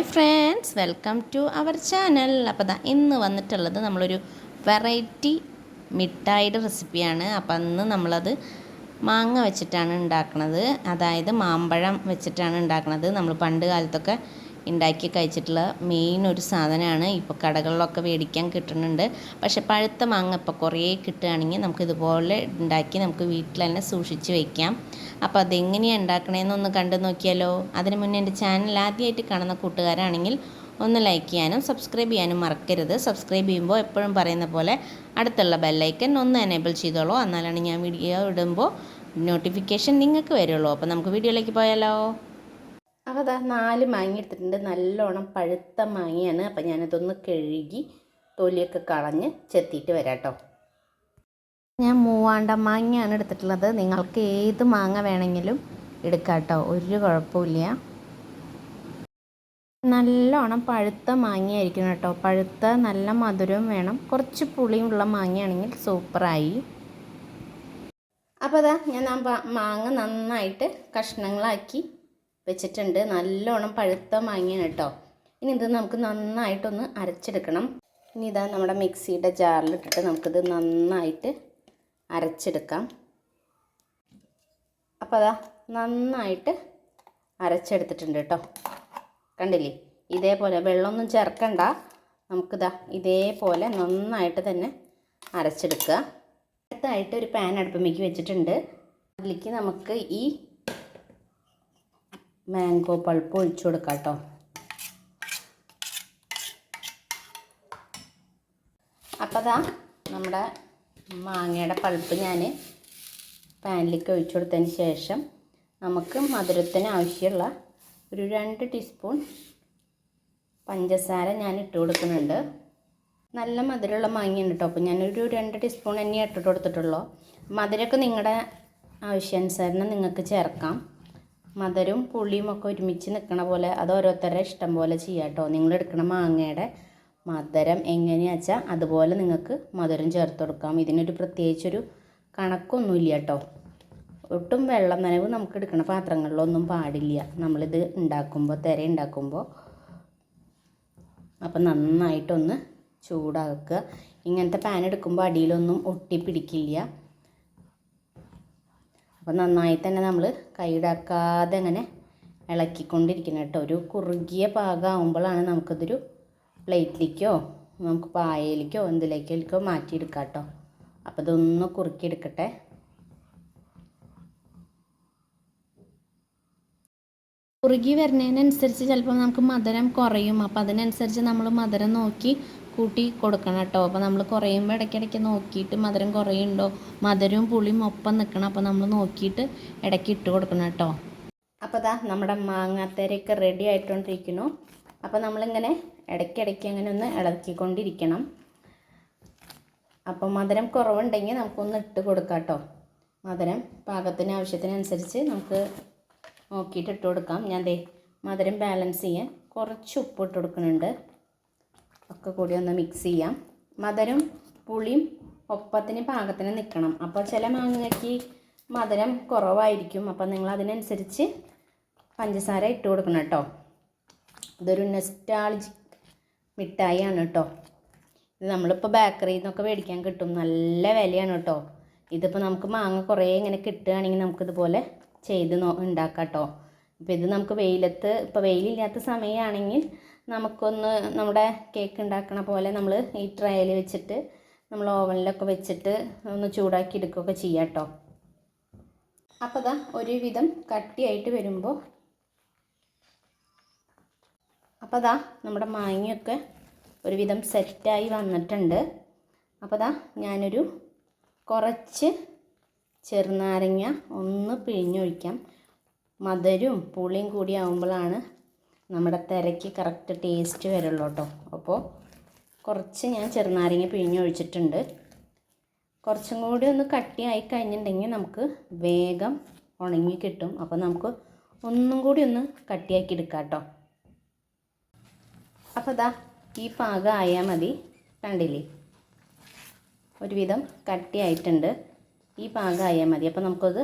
Hi friends welcome to our channel. അപ്പോൾ ദാ ഇന്ന് വന്നിട്ടുള്ളത് നമ്മളൊരു വെറൈറ്റി മിഠായിയുടെ റെസിപ്പിയാണ്. അപ്പോൾ അന്ന് നമ്മളത് മാങ്ങ വെച്ചിട്ടാണ് ഉണ്ടാക്കുന്നത് അതായത് മാമ്പഴം വെച്ചിട്ടാണ് ഉണ്ടാക്കുന്നത് നമ്മൾ പണ്ട് കാലത്തൊക്കെ ഉണ്ടാക്കി കഴിച്ചിട്ടുള്ള മെയിൻ ഒരു സാധനമാണ്. ഇപ്പോൾ കടകളിലൊക്കെ മേടിക്കാൻ കിട്ടുന്നുണ്ട്. പക്ഷേ പഴുത്ത മാങ്ങ ഇപ്പോൾ കുറേ കിട്ടുകയാണെങ്കിൽ നമുക്കിതുപോലെ ഉണ്ടാക്കി നമുക്ക് വീട്ടിൽ തന്നെ സൂക്ഷിച്ച് വയ്ക്കാം അപ്പോൾ അതെങ്ങനെയാണ് ഉണ്ടാക്കണേന്നൊന്ന് കണ്ടു നോക്കിയാലോ? അതിന് മുന്നേ എന്റെ ചാനൽ ആദ്യമായിട്ട് കാണുന്ന കൂട്ടുകാരാണെങ്കിൽ ഒന്ന് ലൈക്ക് ചെയ്യാനും സബ്സ്ക്രൈബ് ചെയ്യാനും മറക്കരുത്. സബ്സ്ക്രൈബ് ചെയ്യുമ്പോൾ എപ്പോഴും പറയുന്ന പോലെ അടുത്തുള്ള ബെല്ലൈക്കൻ ഒന്ന് എനേബിൾ ചെയ്തോളൂ. എന്നാലാണ് ഞാൻ വീഡിയോ ഇടുമ്പോൾ നോട്ടിഫിക്കേഷൻ നിങ്ങൾക്ക് വരുള്ളൂ. അപ്പോൾ നമുക്ക് വീഡിയോയിലേക്ക് പോയാലോ? അപ്പോൾ അതാ നാല് മാങ്ങ എടുത്തിട്ടുണ്ട്. നല്ലോണം പഴുത്ത മാങ്ങയാണ്. അപ്പോൾ ഞാനതൊന്ന് കഴുകി തൊലിയൊക്കെ കളഞ്ഞ് ചെത്തിയിട്ട് വരാം കേട്ടോ ഞാൻ മൂവാണ്ട മാങ്ങയാണ് എടുത്തിട്ടുള്ളത്. നിങ്ങൾക്ക് ഏത് മാങ്ങ വേണമെങ്കിലും എടുക്കാം കേട്ടോ ഒരു കുഴപ്പമില്ല. നല്ലോണം പഴുത്ത മാങ്ങയായിരിക്കണം കേട്ടോ. പഴുത്ത നല്ല മധുരവും വേണം. കുറച്ച് പുളിയുള്ള മാങ്ങയാണെങ്കിൽ സൂപ്പറായി. അപ്പോൾ അതാ ഞാൻ ആ മാങ്ങ നന്നായിട്ട് കഷ്ണങ്ങളാക്കി വെച്ചിട്ടുണ്ട്. നല്ലോണം പഴുത്ത മാങ്ങയാണ് കേട്ടോ. ഇനി ഇത് നമുക്ക് നന്നായിട്ടൊന്ന് അരച്ചെടുക്കണം. ഇനി ഇതാ നമ്മുടെ മിക്സിയുടെ ജാറിലിട്ടിട്ട് നമുക്കിത് നന്നായിട്ട് അരച്ചെടുക്കാം. അപ്പോൾ അതാ നന്നായിട്ട് അരച്ചെടുത്തിട്ടുണ്ട് കേട്ടോ. കണ്ടില്ലേ? ഇതേപോലെ വെള്ളമൊന്നും ചേർക്കണ്ട. നമുക്കിതാ ഇതേപോലെ നന്നായിട്ട് തന്നെ അരച്ചെടുക്കുക. അടുത്തായിട്ട് ഒരു പാൻ അടുപ്പമേക്ക് വെച്ചിട്ടുണ്ട്. അതിലേക്ക് നമുക്ക് ഈ മാംഗോ പൾപ്പ് ഒഴിച്ചു കൊടുക്കാം കേട്ടോ. അപ്പോൾ അതാ നമ്മുടെ മാങ്ങയുടെ പൾപ്പ് ഞാൻ പാനിലേക്ക് ഒഴിച്ചു കൊടുത്തതിന് ശേഷം നമുക്ക് മധുരത്തിന് ആവശ്യമുള്ള ഒരു രണ്ട് ടീസ്പൂൺ പഞ്ചസാര ഞാൻ ഇട്ട് കൊടുക്കുന്നുണ്ട്. നല്ല മധുരമുള്ള മാങ്ങയാണ് കേട്ടോ അപ്പോൾ ഞാനൊരു രണ്ട് ടീസ്പൂൺ തന്നെ ഇട്ടിട്ട് കൊടുത്തിട്ടുള്ളൂ. മധുരമൊക്കെ നിങ്ങളുടെ ആവശ്യാനുസരണം നിങ്ങൾക്ക് ചേർക്കാം. മധുരവും പുളിയും ഒക്കെ ഒരുമിച്ച് നിൽക്കണ പോലെ അത് ഓരോരുത്തരുടെ ഇഷ്ടം പോലെ ചെയ്യാം കേട്ടോ നിങ്ങൾ എടുക്കുന്ന മാങ്ങയുടെ മധുരം എങ്ങനെയാ വെച്ചാൽ അതുപോലെ നിങ്ങൾക്ക് മധുരം ചേർത്ത് കൊടുക്കാം. ഇതിനൊരു പ്രത്യേകിച്ചൊരു കണക്കൊന്നുമില്ല കേട്ടോ ഒട്ടും വെള്ളം നനവ് നമുക്ക് എടുക്കുന്ന പാത്രങ്ങളിലൊന്നും പാടില്ല. നമ്മളിത് ഉണ്ടാക്കുമ്പോൾ തിര ഉണ്ടാക്കുമ്പോൾ അപ്പം നന്നായിട്ടൊന്ന് ചൂടാക്കുക. ഇങ്ങനത്തെ പാൻ എടുക്കുമ്പോൾ അടിയിലൊന്നും ഒട്ടി പിടിക്കില്ല. അപ്പം നന്നായി തന്നെ നമ്മൾ കൈയിടാക്കാതെ അങ്ങനെ ഇളക്കിക്കൊണ്ടിരിക്കണം കേട്ടോ ഒരു കുറുകിയ പാകമാകുമ്പോഴാണ് നമുക്കതൊരു പ്ലേറ്റിലേക്കോ നമുക്ക് പായയിലേക്കോ എന്തിലേക്കോ മാറ്റിയെടുക്കാം കേട്ടോ അപ്പോൾ ഇതൊന്ന് കുറുക്കിയെടുക്കട്ടെ. കുറുകി വരുന്നതിനനുസരിച്ച് ചിലപ്പോൾ നമുക്ക് മധുരം കുറയും. അപ്പോൾ അതിനനുസരിച്ച് നമ്മൾ മധുരം നോക്കി കൂട്ടി കൊടുക്കണം കേട്ടോ. അപ്പോൾ നമ്മൾ കുറയുമ്പോൾ ഇടയ്ക്കിടയ്ക്ക് നോക്കിയിട്ട് മധുരം കുറയുണ്ടോ മധുരവും പുളിയും ഒപ്പം നിൽക്കണം. അപ്പോൾ നമ്മൾ നോക്കിയിട്ട് ഇടയ്ക്ക് ഇട്ട് കൊടുക്കണം കേട്ടോ. അപ്പോൾ ദാ നമ്മുടെ മാങ്ങാത്തേരയൊക്കെ റെഡി ആയിക്കൊണ്ടിരിക്കുന്നു. അപ്പോൾ നമ്മളിങ്ങനെ ഇടയ്ക്കിടയ്ക്ക് അങ്ങനെ ഒന്ന് ഇളക്കിക്കൊണ്ടിരിക്കണം. അപ്പോൾ മധുരം കുറവുണ്ടെങ്കിൽ നമുക്കൊന്ന് ഇട്ട് കൊടുക്കാം കേട്ടോ മധുരം പാകത്തിന് ആവശ്യത്തിനനുസരിച്ച് നമുക്ക് നോക്കിയിട്ട് ഇട്ട് കൊടുക്കാം. ഞാൻ ദേ മധുരം ബാലൻസ് ചെയ്യാൻ കുറച്ച് ഉപ്പ് ഇട്ട് കൊടുക്കുന്നുണ്ട്. ഒക്കെ കൂടി ഒന്ന് മിക്സ് ചെയ്യാം. മധുരം പുളിയും ഒപ്പത്തിന് പാകത്തിന് നിൽക്കണം അപ്പോൾ ചില മാങ്ങയ്ക്ക് മധുരം കുറവായിരിക്കും. അപ്പോൾ നിങ്ങൾ അതിനനുസരിച്ച് പഞ്ചസാര ഇട്ട് കൊടുക്കണം കേട്ടോ. ഇതൊരു നെസ്റ്റാൾജി മിഠായിയാണ് കേട്ടോ ഇത് നമ്മളിപ്പോൾ ബേക്കറിയിൽ നിന്നൊക്കെ മേടിക്കാൻ കിട്ടും. നല്ല വിലയാണ് കേട്ടോ ഇതിപ്പോൾ നമുക്ക് മാങ്ങ കുറേ ഇങ്ങനെ കിട്ടുകയാണെങ്കിൽ നമുക്കിതുപോലെ ചെയ്ത് നോ ഉണ്ടാക്കാം കേട്ടോ ഇപ്പോൾ ഇത് നമുക്ക് വെയിലത്ത് ഇപ്പോൾ വെയിലില്ലാത്ത സമയമാണെങ്കിൽ നമുക്കൊന്ന് നമ്മുടെ കേക്ക് ഉണ്ടാക്കണ പോലെ നമ്മൾ ഈ ട്രയൽ വെച്ചിട്ട് നമ്മൾ ഓവനിലൊക്കെ വെച്ചിട്ട് ഒന്ന് ചൂടാക്കി എടുക്കുകയൊക്കെ ചെയ്യാം കേട്ടോ അപ്പോൾ ഒരുവിധം കട്ടിയായിട്ട് വരുമ്പോൾ അപ്പോൾ ദാ നമ്മുടെ മാങ്ങയൊക്കെ ഒരുവിധം സെറ്റായി വന്നിട്ടുണ്ട്. അപ്പോൾ ദാ ഞാനൊരു കുറച്ച് ചെറുനാരങ്ങ ഒന്ന് പിഴിഞ്ഞൊഴിക്കാം. മധുരവും പുളിയും കൂടി ആകുമ്പോഴാണ് നമ്മുടെ തിരക്ക് കറക്റ്റ് ടേസ്റ്റ് വരുള്ളൂ കേട്ടോ. അപ്പോൾ കുറച്ച് ഞാൻ ചെറുനാരങ്ങ പിഴിഞ്ഞൊഴിച്ചിട്ടുണ്ട്. കുറച്ചും കൂടി ഒന്ന് കട്ടിയായി കഴിഞ്ഞിട്ടുണ്ടെങ്കിൽ നമുക്ക് വേഗം ഉണങ്ങി കിട്ടും. അപ്പോൾ നമുക്ക് ഒന്നും കൂടി ഒന്ന് കട്ടിയാക്കി എടുക്കാം കേട്ടോ. അപ്പോൾ ഇതാ ഈ പാകം ആയാൽ മതി. കണ്ടില്ലേ? ഒരുവിധം കട്ടിയായിട്ടുണ്ട്. ഈ പാകം ആയാൽ മതി. അപ്പോൾ നമുക്കത്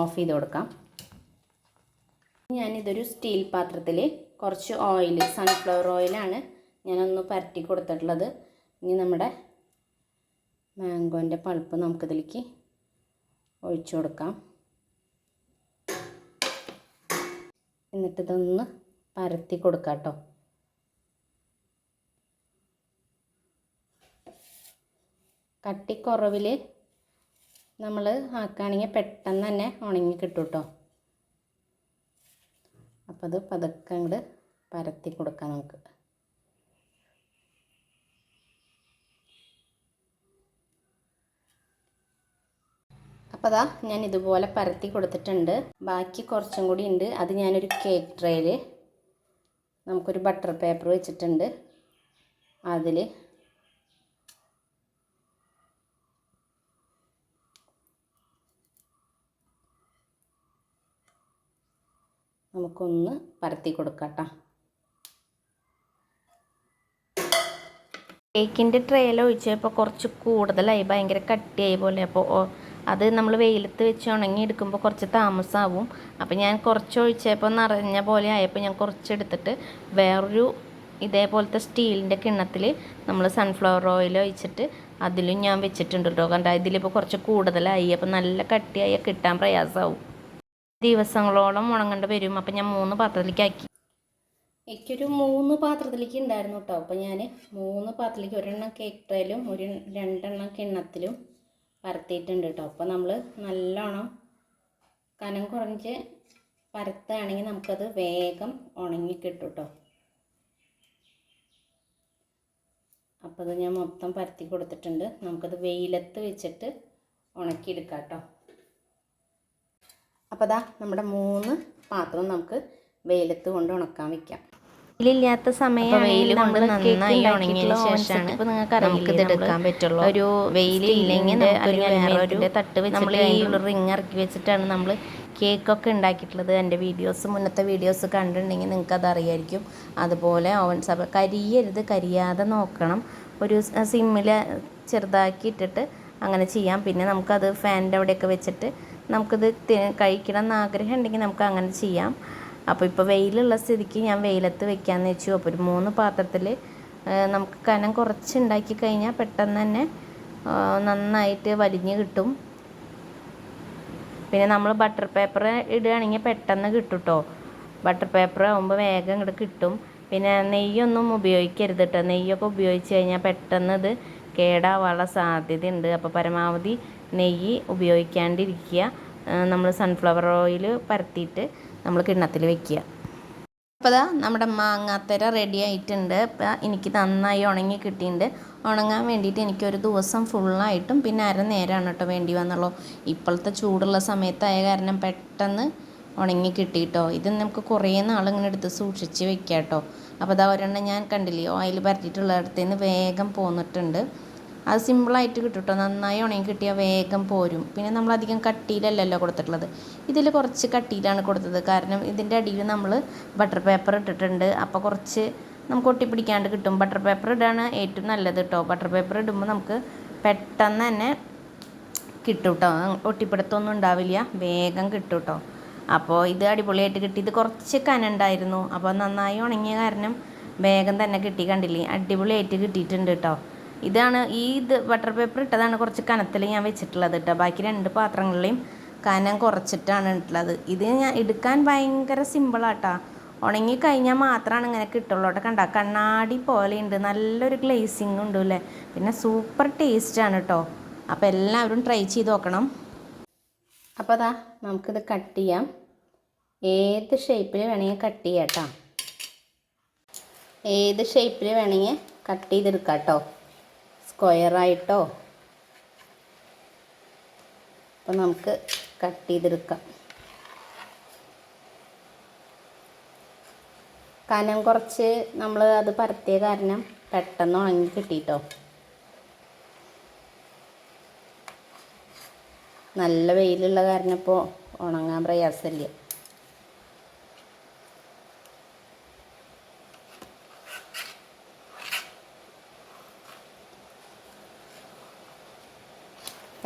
ഓഫ് ചെയ്ത് കൊടുക്കാം. ഞാനിതൊരു സ്റ്റീൽ പാത്രത്തിൽ കുറച്ച് ഓയിൽ സൺഫ്ലവർ ഓയിലാണ് ഞാനൊന്ന് പരട്ടി കൊടുത്തിട്ടുള്ളത്. ഇനി നമ്മുടെ മാംഗോന്റെ പൾപ്പ് നമുക്കിതിലേക്ക് ഒഴിച്ചു കൊടുക്കാം. എന്നിട്ടിതൊന്ന് പരത്തി കൊടുക്കാം കേട്ടോ കട്ടിക്കുറവിൽ നമ്മൾ ആക്കുകയാണെങ്കിൽ പെട്ടെന്ന് തന്നെ ഉണങ്ങി കിട്ടും കേട്ടോ. അപ്പോൾ അത് പതുക്കെ അങ്ങോട്ട് പരത്തി കൊടുക്കാം നമുക്ക്. അപ്പോൾ അതാ ഞാൻ ഇതുപോലെ പരത്തി കൊടുത്തിട്ടുണ്ട്. ബാക്കി കുറച്ചും കൂടി ഉണ്ട്. അത് ഞാനൊരു കേക്ക് ട്രേയിൽ നമുക്കൊരു ബട്ടർ പേപ്പർ വെച്ചിട്ടുണ്ട്. അതിൽ നമുക്കൊന്ന് പരത്തി കൊടുക്കാം കേട്ടോ കേക്കിന്റെ ട്രേയിൽ ഒഴിച്ചപ്പോൾ കുറച്ച് കൂടുതലായി ഭയങ്കര കട്ടിയായി പോലെ. അപ്പോൾ അത് നമ്മൾ വെയിലത്ത് വെച്ച് ഉണങ്ങി എടുക്കുമ്പോൾ കുറച്ച് താമസമാവും അപ്പോൾ ഞാൻ കുറച്ച് ഒഴിച്ചപ്പോൾ നിറഞ്ഞ പോലെ ആയപ്പോൾ ഞാൻ കുറച്ച് എടുത്തിട്ട് വേറൊരു ഇതേപോലത്തെ സ്റ്റീലിന്റെ കിണ്ണത്തിൽ നമ്മൾ സൺഫ്ലവർ ഓയിൽ ഒഴിച്ചിട്ട് അതിലും ഞാൻ വെച്ചിട്ടുണ്ട് കേട്ടോ കണ്ട? ഇതിലിപ്പോൾ കുറച്ച് കൂടുതലായി. അപ്പോൾ നല്ല കട്ടിയായി കിട്ടാൻ പ്രയാസമാവും ദിവസങ്ങളോളം ഉണങ്ങേണ്ടി വരും. അപ്പം ഞാൻ മൂന്ന് പാത്രത്തിലേക്ക് ആക്കി എനിക്കൊരു മൂന്ന് പാത്രത്തിലേക്ക് ഉണ്ടായിരുന്നു കേട്ടോ അപ്പോൾ ഞാൻ മൂന്ന് പാത്രത്തിലേക്ക് ഒരെണ്ണം കേക്ക് ഒരു രണ്ടെണ്ണം കിണ്ണത്തിലും പരത്തിയിട്ടുണ്ട് കേട്ടോ അപ്പോൾ നമ്മൾ നല്ലോണം കനം കുറഞ്ഞ് പരത്തുകയാണെങ്കിൽ നമുക്കത് വേഗം ഉണങ്ങി കേട്ടോ അപ്പോൾ അത് ഞാൻ മൊത്തം പരത്തി കൊടുത്തിട്ടുണ്ട്. നമുക്കത് വെയിലത്ത് വെച്ചിട്ട് ഉണക്കിയെടുക്കാം കേട്ടോ അപ്പോൾ ദാ നമ്മുടെ മൂന്ന് പാത്രം നമുക്ക് വെയിലത്ത് കൊണ്ട് ഉണക്കാൻ വെക്കാം. വെയിലില്ലാത്ത സമയം വെയിൽ കൊണ്ട് നന്നായി ഉണങ്ങിയതിന് ശേഷമാണ് നമുക്ക് ഇത് എടുക്കാൻ പറ്റുള്ളൂ. ഒരു വെയിലില്ലെങ്കിൽ വേറൊരു തട്ട് വെച്ച് നമ്മൾ ഈ റിങ് ഇറക്കി വെച്ചിട്ടാണ് നമ്മൾ കേക്കൊക്കെ ഉണ്ടാക്കിയിട്ടുള്ളത്. എന്റെ വീഡിയോസ് മുന്നത്തെ വീഡിയോസ് കണ്ടിട്ടുണ്ടെങ്കിൽ നിങ്ങൾക്ക് അറിയായിരിക്കും അതുപോലെ ഓവൻ സഭ കരിയരുത് കരിയാതെ നോക്കണം. ഒരു സിമ്മിൽ ചെറുതാക്കി ഇട്ടിട്ട് അങ്ങനെ ചെയ്യാം. പിന്നെ നമുക്കത് ഫാനിന്റെ അവിടെയൊക്കെ വെച്ചിട്ട് നമുക്കിത് കഴിക്കണം എന്ന് ആഗ്രഹം ഉണ്ടെങ്കിൽ നമുക്ക് അങ്ങനെ ചെയ്യാം. അപ്പോൾ ഇപ്പോൾ വെയിലുള്ള സ്ഥിതിക്ക് ഞാൻ വെയിലത്ത് വെക്കാമെന്ന് വെച്ചു. അപ്പോൾ ഒരു മൂന്ന് പാത്രത്തിൽ നമുക്ക് കനം കുറച്ച് ഉണ്ടാക്കി കഴിഞ്ഞാൽ പെട്ടെന്ന് തന്നെ നന്നായിട്ട് വലിഞ്ഞ് കിട്ടും. പിന്നെ നമ്മൾ ബട്ടർ പേപ്പർ ഇടുകയാണെങ്കിൽ പെട്ടെന്ന് കിട്ടും കേട്ടോ ബട്ടർ പേപ്പർ ആകുമ്പോൾ വേഗം ഇങ്ങോട്ട് കിട്ടും. പിന്നെ നെയ്യൊന്നും ഉപയോഗിക്കരുത് കേട്ടോ നെയ്യൊക്കെ ഉപയോഗിച്ച് കഴിഞ്ഞാൽ പെട്ടെന്ന് ഇത് കേടാവാനുള്ള സാധ്യതയുണ്ട്. അപ്പോൾ പരമാവധി നെയ്യ് ഉപയോഗിക്കാണ്ടിരിക്കുക. നമ്മൾ സൺഫ്ലവർ ഓയിൽ പരത്തിയിട്ട് നമ്മൾ കിണ്ണത്തിൽ വെക്കുക. അപ്പോൾ അതാ നമ്മുടെ മാങ്ങാത്തര റെഡി ആയിട്ടുണ്ട്. അപ്പോൾ എനിക്ക് നന്നായി ഉണങ്ങി കിട്ടിയിട്ടുണ്ട്. ഉണങ്ങാൻ വേണ്ടിയിട്ട് എനിക്കൊരു ദിവസം ഫുള്ളായിട്ടും പിന്നെ അര നേരമാണ് കേട്ടോ വേണ്ടി വന്നുള്ളൂ ഇപ്പോഴത്തെ ചൂടുള്ള സമയത്തായ കാരണം പെട്ടെന്ന് ഉണങ്ങി കിട്ടിയിട്ടോ. ഇത് നമുക്ക് കുറേ നാളിങ്ങനെ എടുത്ത് സൂക്ഷിച്ച് വെക്കാം കേട്ടോ അപ്പോൾ അതാ ഒരെണ്ണം ഞാൻ കണ്ടില്ലേ ഓയിൽ പരത്തിയിട്ടുള്ള നിന്ന് വേഗം പോന്നിട്ടുണ്ട്. അത് സിമ്പിളായിട്ട് കിട്ടും കേട്ടോ നന്നായി ഉണങ്ങി കിട്ടിയാൽ വേഗം പോരും. പിന്നെ നമ്മൾ അധികം കട്ടിയിലല്ലല്ലോ കൊടുത്തിട്ടുള്ളത്. ഇതിൽ കുറച്ച് കട്ടിയിലാണ് കൊടുത്തത്. കാരണം ഇതിന്റെ അടിയിൽ നമ്മൾ ബട്ടർ പേപ്പർ ഇട്ടിട്ടുണ്ട്. അപ്പോൾ കുറച്ച് നമുക്ക് ഒട്ടിപ്പിടിക്കാണ്ട് കിട്ടും. ബട്ടർ പേപ്പർ ഇടാണ് ഏറ്റവും നല്ലത് കേട്ടോ ബട്ടർ പേപ്പർ ഇടുമ്പോൾ നമുക്ക് പെട്ടെന്ന് തന്നെ കിട്ടും കേട്ടോ ഒട്ടിപ്പിടുത്തൊന്നും ഉണ്ടാവില്ല. വേഗം കിട്ടും കേട്ടോ അപ്പോൾ ഇത് അടിപൊളിയായിട്ട് കിട്ടി. ഇത് കുറച്ച് കനുണ്ടായിരുന്നു അപ്പോൾ നന്നായി ഉണങ്ങിയ കാരണം വേഗം തന്നെ കിട്ടി കണ്ടില്ലേ? അടിപൊളിയായിട്ട് കിട്ടിയിട്ടുണ്ട് കേട്ടോ ഇതാണ് ഈ ഇത് ബട്ടർ പേപ്പർ ഇട്ടതാണ് കുറച്ച് കനത്തിൽ ഞാൻ വെച്ചിട്ടുള്ളത് കേട്ടോ ബാക്കി രണ്ട് പാത്രങ്ങളിലെയും കനം കുറച്ചിട്ടാണ് ഇട്ടുള്ളത് ഇത് ഞാൻ എടുക്കാൻ ഭയങ്കര സിമ്പിളാട്ടോ ഉണങ്ങി കഴിഞ്ഞാൽ മാത്രമാണ് ഇങ്ങനെ കിട്ടുള്ളൂ കേട്ടോ കണ്ട കണ്ണാടി പോലെയുണ്ട് നല്ലൊരു ഗ്ലേസിങ് ഉണ്ട് അല്ലേ പിന്നെ സൂപ്പർ ടേസ്റ്റാണ് കേട്ടോ അപ്പോൾ എല്ലാവരും ട്രൈ ചെയ്ത് നോക്കണം. അപ്പോൾ അതാ നമുക്കിത് കട്ട് ചെയ്യാം. ഏത് ഷേപ്പിൽ വേണമെങ്കിൽ കട്ട് ചെയ്യാം കേട്ടോ ഏത് ഷേപ്പിൽ വേണമെങ്കിൽ കട്ട് ചെയ്തെടുക്കാം കേട്ടോ സ്ക്വയറായിട്ടോ അപ്പം നമുക്ക് കട്ട് ചെയ്തെടുക്കാം. കനം കുറച്ച് നമ്മൾ അത് പരത്തിയ കാരണം പെട്ടെന്ന് ഉണങ്ങി കിട്ടിയിട്ടോ നല്ല വെയിലുള്ള കാരണം ഇപ്പോൾ ഉണങ്ങാൻ പ്രയാസമില്ല.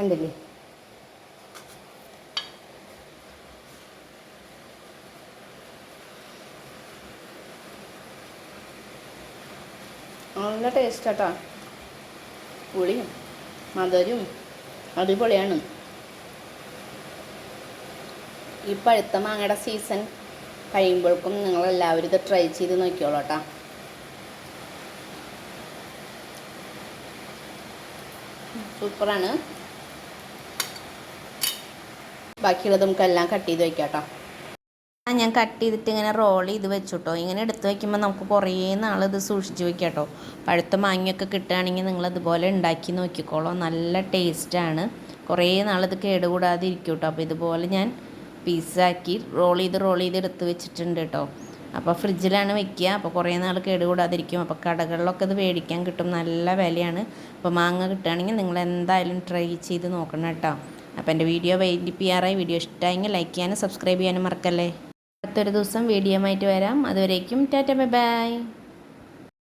കണ്ടില്ലേ? നല്ല ടേസ്റ്റ് പുളിയും മധുരവും അടിപൊളിയാണ്. ഈ പഴുത്ത മാങ്ങയുടെ സീസൺ കഴിയുമ്പോഴേക്കും നിങ്ങളെല്ലാവരും ഇത് ട്രൈ ചെയ്ത് നോക്കിയോളൂ കേട്ടോ സൂപ്പറാണ് ബാക്കിയുള്ളത് നമുക്കെല്ലാം കട്ട് ചെയ്ത് വയ്ക്കാം കേട്ടോ ഞാൻ കട്ട് ചെയ്തിട്ട് ഇങ്ങനെ റോൾ ചെയ്ത് വെച്ചു ഇങ്ങനെ എടുത്ത് വയ്ക്കുമ്പോൾ നമുക്ക് കുറേ നാൾ ഇത് സൂക്ഷിച്ച് വെക്കാം കേട്ടോ പഴുത്ത മാങ്ങയൊക്കെ കിട്ടുകയാണെങ്കിൽ നിങ്ങൾ അതുപോലെ ഉണ്ടാക്കി നോക്കിക്കോളൂ. നല്ല ടേസ്റ്റാണ് കുറേ നാൾ നാളിത് കേടുകൂടാതെ ഇരിക്കും കേട്ടോ അപ്പോൾ ഇതുപോലെ ഞാൻ പീസാക്കി റോൾ ചെയ്ത് റോൾ ചെയ്ത് എടുത്ത് വെച്ചിട്ടുണ്ട് കേട്ടോ അപ്പോൾ ഫ്രിഡ്ജിലാണ് വെക്കുക. അപ്പോൾ കുറേ നാൾ കേടുകൂടാതിരിക്കും അപ്പോൾ കടകളിലൊക്കെ ഇത് മേടിക്കാൻ കിട്ടും. നല്ല വിലയാണ്. അപ്പോൾ മാങ്ങ കിട്ടുകയാണെങ്കിൽ നിങ്ങൾ എന്തായാലും ട്രൈ ചെയ്ത് നോക്കണം കേട്ടോ. അപ്പോൾ എന്റെ വീഡിയോ വൈകിപ്പിക്കാറായി വീഡിയോ ഇഷ്ടമായെങ്കിൽ ലൈക്ക് ചെയ്യാനും സബ്സ്ക്രൈബ് ചെയ്യാനും മറക്കല്ലേ. അടുത്തൊരു ദിവസം വീഡിയോ ആയിട്ട് വരാം. അതുവരേക്കും ടാറ്റ ബൈ ബൈ.